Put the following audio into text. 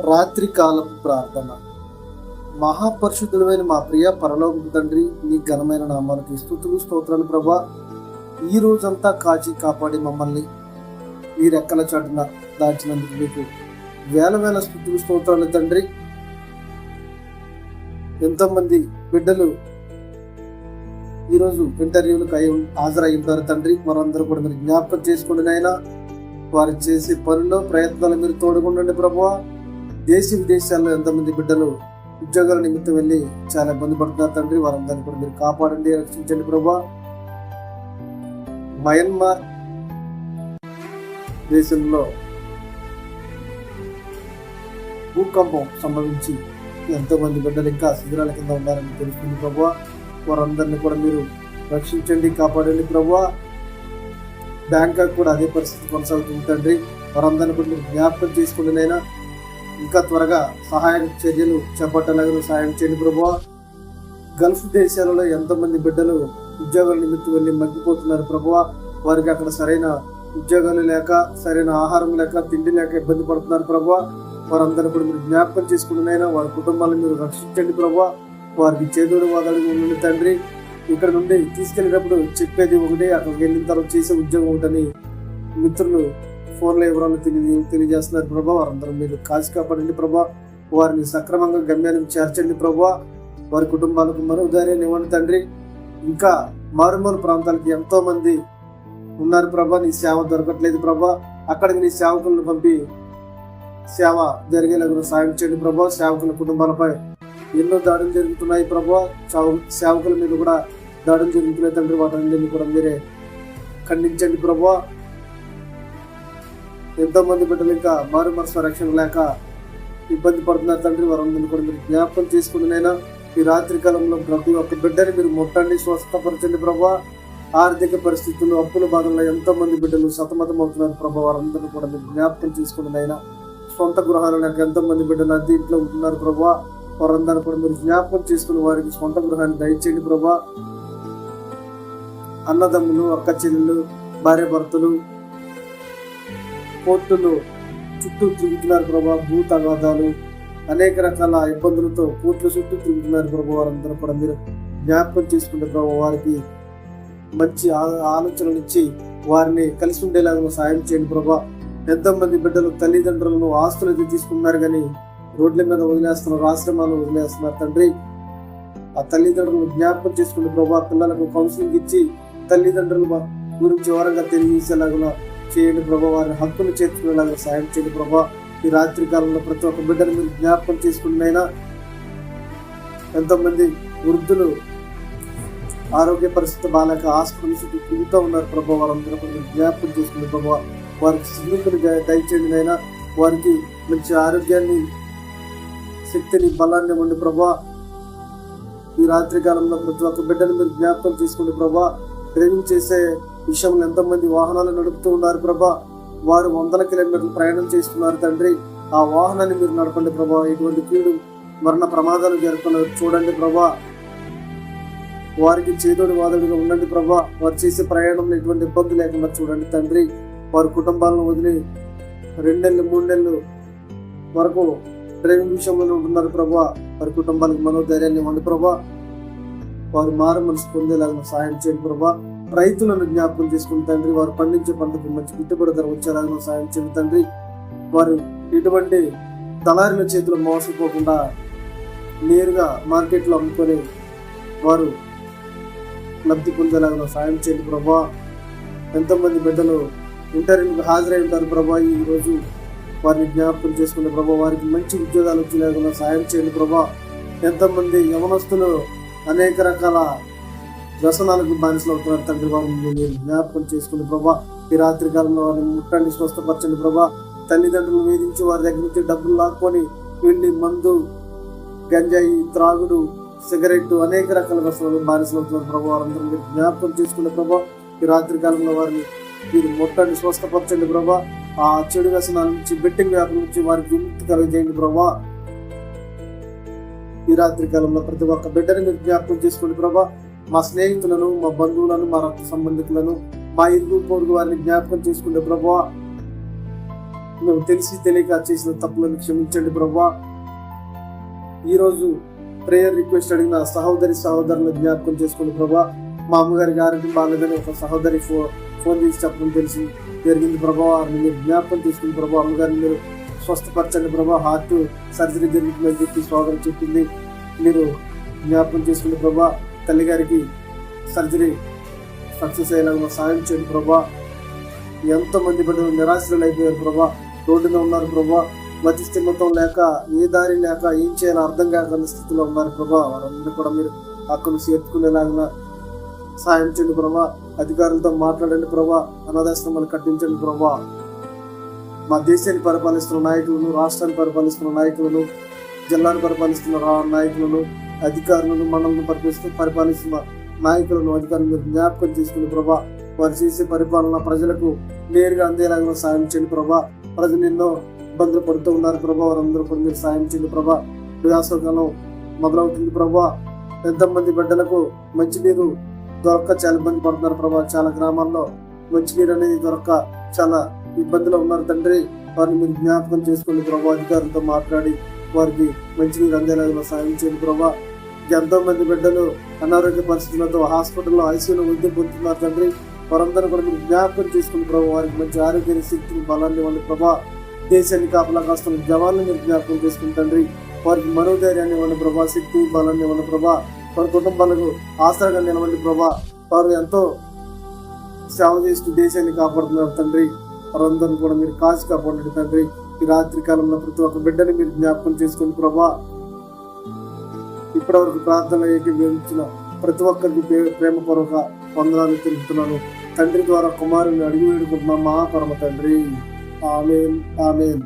రాత్రికాలపు ప్రార్థన. మహాపరిశుద్ధుడమైన మా ప్రియ పరలోక తండ్రి నీ ఘనమైన నామానికి స్థుతులు స్తోత్రాలు ప్రభా. ఈ రోజంతా కాచి కాపాడి మమ్మల్ని నీ రెక్కల చాటున దాచినందుకు మీకు వేల వేల స్థుతులు స్తోత్రాలు తండ్రి. ఎంతోమంది బిడ్డలు ఈరోజు ఇంటర్వ్యూలకు అయి హాజరై ఉంటారు తండ్రి. వారందరూ కూడా మీరు జ్ఞాపకం చేసుకోండి నాయన. వారు చేసే పనుల్లో ప్రయత్నాలు మీరు తోడుకుండండి ప్రభువా దేశ విదేశాల్లో ఎంతమంది బిడ్డలు ఉద్యోగాల నిమిత్తం వెళ్ళి చాలా ఇబ్బంది పడుతున్నారు తండ్రి వారందరినీ కూడా మీరు కాపాడండి రక్షించండి ప్రభా. మయన్మార్ దేశంలో భూకంపం సంభవించి ఎంతో మంది బిడ్డలు ఇంకా శిబిరాల కింద ఉన్నారని తెలుస్తుంది ప్రభా. వారందరినీ కూడా మీరు రక్షించండి కాపాడండి ప్రభా. బ్యాంకాక్ కూడా అదే పరిస్థితి కొనసాగుతుంది తండ్రి. వారందరినీ కూడా మీరు జ్ఞాపకం చేసుకోండి నైనా ఇంకా త్వరగా సహాయం చర్యలు చేపట్టలేదని సహాయం చేయండి ప్రభు. గల్ఫ్ దేశాలలో ఎంతమంది బిడ్డలు ఉద్యోగాల నిమిత్తం వెళ్ళి మగ్గిపోతున్నారు ప్రభు. వారికి అక్కడ సరైన ఉద్యోగాలు లేక సరైన ఆహారం లేక తిండి లేక ఇబ్బంది పడుతున్నారు ప్రభు. వారందరూ కూడా మీరు జ్ఞాపకం చేసుకున్నైనా వారి కుటుంబాలను మీరు రక్షించండి ప్రభు. వారికి చేదోడు వాదడుగు ఉండండి తండ్రి. ఇక్కడ నుండి తీసుకెళ్ళేటప్పుడు చెప్పేది ఒకటి అక్కడికి వెళ్ళిన తర్వాత చేసే ఉద్యోగం ఒకటని మిత్రులు ఫోన్లో వివరాలు తెలియ తెలియజేస్తున్నారు ప్రభా వారందరూ మీరు కాచి కాపాడండి ప్రభా. వారిని సక్రమంగా గమ్యానికి చేర్చండి ప్రభా. వారి కుటుంబాలకు మరో ధైర్యాన్ని ఇవ్వండి తండ్రి. ఇంకా మారుమూల ప్రాంతాలకి ఎంతో మంది ఉన్నారు ప్రభా నీ సేవ దొరకట్లేదు ప్రభా. అక్కడికి నీ సేవకులను పంపి సేవ జరిగేలాగా సాయం చేయండి ప్రభా. సేవకుల కుటుంబాలపై ఎన్నో దాడులు జరుగుతున్నాయి ప్రభా. సేవకుల మీద కూడా దాడులు జరుగుతున్నాయి తండ్రి. వాటన్నింటినీ కూడా మీరే ఖండించండి ప్రభా. ఎంతో మంది బిడ్డలు ఇంకా మారు మనసు రక్షణ లేక ఇబ్బంది పడుతున్నారు తండ్రి వారందరినీ కూడా మీరు జ్ఞాపకం చేసుకున్నైనా ఈ రాత్రి కాలంలో ప్రతి ఒక్క బిడ్డని మీరు ముట్టండి స్వస్థపరచండి ప్రభా. ఆర్థిక పరిస్థితులు అప్పుల బాధల్లో ఎంతో మంది బిడ్డలు సతమతం అవుతున్నారు ప్రభా. వారందరినీ కూడా మీరు జ్ఞాపకం చేసుకున్నైనా సొంత గృహాలు లేక ఎంతో మంది బిడ్డలు అద్దె ఇంట్లో ఉంటున్నారు ప్రభా. వారందరినీ కూడా మీరు జ్ఞాపకం చేసుకుని వారికి సొంత గృహాన్ని దయచేయండి ప్రభా. అన్నదమ్ములు అక్క చెల్లెలు భార్య భర్తలు కోర్టులు చుట్టూ తిరుగుతున్నారు ప్రభా భూ తగాదాలు అనేక రకాల ఇబ్బందులతో కోర్టుల చుట్టూ తిరుగుతున్నారు ప్రభు వారందరూ కూడా మీరు జ్ఞాపకం చేసుకుంటే ప్రభా వారికి మంచి ఆ- ఆలోచనలు ఇచ్చి వారిని కలిసి ఉండేలాగా సాయం చేయండి ప్రభా. ఎంతో మంది బిడ్డలు తల్లిదండ్రులను ఆస్తులు అయితే తీసుకున్నారు కానీ రోడ్ల మీద వదిలేస్తున్నారు ఆశ్రమాలు వదిలేస్తున్నారు. తండ్రి ఆ తల్లిదండ్రులను జ్ఞాపకం చేసుకుంటే ప్రభా పిల్లలకు కౌన్సిలింగ్ ఇచ్చి తల్లిదండ్రులు గురించి వివరంగా తెలియజేసేలాగా చేయండి ప్రభా. వారి హక్కులు చేర్చుకునేలాగా సాయం చేయండి ప్రభా. ఈ రాత్రి కాలంలో ప్రతి ఒక్క బిడ్డను మీరు జ్ఞాపకం చేసుకున్నైనా ఎంతోమంది వృద్ధులు ఆరోగ్య పరిస్థితి బాగాలేక హాస్పిటల్ చుట్టూ తిరుగుతూ ఉన్నారు ప్రభా. వారందరూ మీరు జ్ఞాపకం చేసుకుని ప్రభా. వారికి సిగ్గుని దయచేయండి అయినా వారికి మంచి ఆరోగ్యాన్ని శక్తిని బలాన్ని ఉండి ప్రభా. ఈ రాత్రి కాలంలో ప్రతి ఒక్క బిడ్డను మీరు జ్ఞాపకం చేసుకుని ప్రభా. డ్రైవింగ్ చేసే విషయంలో ఎంతమంది వాహనాలు నడుపుతూ ఉన్నారు ప్రభా. వారు వందల కిలోమీటర్లు ప్రయాణం చేస్తున్నారు తండ్రి. ఆ వాహనాన్ని మీరు నడపండి ప్రభా. ఎటువంటి కీడు మరణ ప్రమాదాలు జరగకుండా చూడండి ప్రభా. వారికి చేదోడు వాదోడుగా ఉండండి ప్రభా. వారు చేసే ప్రయాణంలో ఎటువంటి ఇబ్బంది లేకుండా చూడండి తండ్రి. వారి కుటుంబాలను వదిలి రెండేళ్ళు మూడు నెలలు వరకు డ్రైవింగ్ విషయంలో ఉంటున్నారు ప్రభా. వారి కుటుంబాలకు మనోధైర్యాన్ని ఇవ్వండి ప్రభా. వారు మారు మనసు పొందేలాగా సహాయం చేయండి ప్రభా. రైతులను జ్ఞాపకం చేసుకుని తండ్రి వారు పండించే పంటకు మంచి గిట్టుబడి ధర వచ్చేలాగా సాయం చేయండి తండ్రి. వారు ఎటువంటి దళారుల చేతిలో మోసపోకుండా నేరుగా మార్కెట్లో అమ్ముకొని వారు లబ్ధి పొందేలాగా సాయం చేయండి ప్రభా. ఎంతోమంది బిడ్డలు ఇంటర్వ్యూకి హాజరై ఉంటారు ప్రభా ఈరోజు వారిని జ్ఞాపకం చేసుకునే ప్రభా వారికి మంచి ఉద్యోగాలు వచ్చేలాగా సాయం చేయండి ప్రభా. ఎంతమంది యవనస్తులు అనేక రకాల వ్యసనాలకు బానిసలు అవుతున్నారు. తండ్రి వారిని మీరు జ్ఞాపకం చేసుకుని ప్రభా ఈ రాత్రి కాలంలో వారిని ముట్టండి స్వస్థపరచండి ప్రభా. తల్లిదండ్రులు వేధించి వారి దగ్గర నుంచి డబ్బులు లాక్కొని వెళ్ళి మందు గంజాయి త్రాగుడు సిగరెట్ అనేక రకాల వ్యసనాలు బానిసలు అవుతున్నారు ప్రభు. వారందరూ మీరు జ్ఞాపకం చేసుకునే ప్రభా ఈ రాత్రి కాలంలో వారిని మీరు ముట్టండి స్వస్థపరచండి ప్రభా. ఆ చెడు వ్యసనాల నుంచి బెట్టింగ్ వ్యాపారం నుంచి వారికి విముక్తి కలుగజేయండి ప్రభా. ఈ రాత్రి కాలంలో ప్రతి ఒక్క బిడ్డని మీరు జ్ఞాపకం చేసుకోండి ప్రభా మా స్నేహితులను మా బంధువులను మా రక్త సంబంధికులను మా ఇరుగు పొరుగు వారిని జ్ఞాపకం చేసుకుంటే ప్రభా మేము తెలిసి తెలియక చేసిన తప్పులను క్షమించండి ప్రభా. ఈరోజు ప్రేయర్ రిక్వెస్ట్ అడిగిన సహోదరి సహోదరులను జ్ఞాపకం చేసుకోండి ప్రభా. మా అమ్మగారి ఆరోగ్యం బాగాలేదని ఒక సహోదరి ఫో ఫోన్ చేసి చెప్పడం తెలిసి జరిగింది ప్రభా. వారిని మీరు జ్ఞాపకం తీసుకుని ప్రభా అమ్మగారిని మీరు స్వస్థపరచండి ప్రభా. హార్ట్ సర్జరీ జరుగుతుందని చెప్పి స్వాగతం చెప్పింది. మీరు జ్ఞాపకం చేసుకుని ప్రభా తల్లిగారికి సర్జరీ సక్సెస్ అయ్యేలాగా సాయం చేయండి ప్రభా. ఎంతమంది బిడ్డలు నిరాశలు అయిపోయారు ప్రభా. రోడ్డున ఉన్నారు ప్రభా. మతి స్థిమతం లేక ఏ దారి లేక ఏం చేయాలో అర్థం కాకుండా స్థితిలో ఉన్నారు ప్రభా. వారందరూ కూడా మీరు అక్కడ చేర్చుకునేలాగా సాయం చేయండి ప్రభా. అధికారులతో మాట్లాడండి ప్రభా. అనాథాశ్రమాలు కట్టించండి ప్రభా. మా దేశాన్ని పరిపాలిస్తున్న నాయకులను రాష్ట్రాన్ని పరిపాలిస్తున్న నాయకులను జిల్లాను పరిపాలిస్తున్న నాయకులను అధికారులను మనల్ని పరిపాలిస్తూ పరిపాలిస్తున్న నాయకులను అధికారులు మీరు జ్ఞాపకం చేసుకుని ప్రభా వారు చేసే పరిపాలన ప్రజలకు నేరుగా అందేలాగా సాయం చేయండి ప్రభా. ప్రజలు ఎన్నో ఇబ్బందులు పడుతూ ఉన్నారు ప్రభా వారందరూ కూడా మీరు సాయం చేయండి ప్రభా. వేసవకాలం మొదలవుతుంది ప్రభా. ఎంతమంది బిడ్డలకు మంచినీరు దొరక్క చాలా ఇబ్బంది పడుతున్నారు ప్రభా. చాలా గ్రామాల్లో మంచినీరు అనేది దొరక్క చాలా ఇబ్బందులు ఉన్నారు తండ్రి. వారిని మీరు జ్ఞాపకం చేసుకోండి ప్రభా. అధికారులతో మాట్లాడి వారికి మంచినీరు అందేలాగా సాయం చేయండి ప్రభా. ఎంతో మంది బిడ్డలు అనారోగ్య పరిస్థితులతో హాస్పిటల్లో ఐసీయూలో వృద్ధి పొందుతున్నారు తండ్రి. వారందరూ కూడా మీరు జ్ఞాపకం చేసుకుని ప్రభు వారికి మంచి ఆరోగ్య శక్తిని బలాన్ని వాళ్ళ ప్రభా. దేశాన్ని కాపలా కాస్తున్న జవాన్లు మీరు జ్ఞాపకం చేసుకుని తండ్రి. వారికి మనోధైర్యాన్ని ఇవ్వండి ప్రభా శక్తి బలాన్ని ఇవ్వండి ప్రభా. వారి కుటుంబాలకు ఆసరాగా నిలవండి ప్రభా. వారు ఎంతో సేవ చేస్తూ దేశాన్ని కాపాడుతున్నారు తండ్రి. వారందరిని కూడా మీరు కాచి కాపాడండి తండ్రి. ఈ రాత్రి కాలంలో ప్రతి ఒక్క బిడ్డని మీరు జ్ఞాపకం చేసుకోండి ప్రభా ఇప్పటివరకు ప్రార్థన ఏకీభవించిన ప్రతి ఒక్కరికి ప్రేమపూర్వక వందనాలు తెలుపుతున్నాను. తండ్రి ద్వారా కుమారుని అడిగి వేడుకుంటున్నాం మహాపరమ తండ్రి. Amen amen.